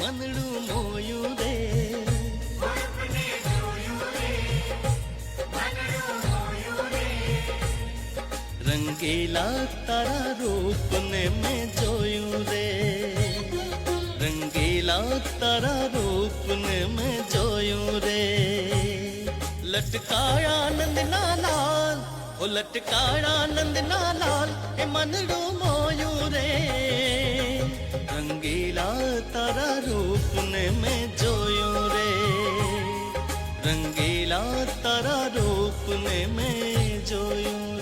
મનડું મોયું રે રંગીલા તારા રૂપને મેં જોયું રે રંગીલા તારા રૂપને મેં જોયું રે લટકાયા નંદના લાલ ઓ લટકાયા નંદના લાલ એ મનડું તારા રૂપને મેં જોયું રે. રંગીલા તારા રૂપને મેં જોયું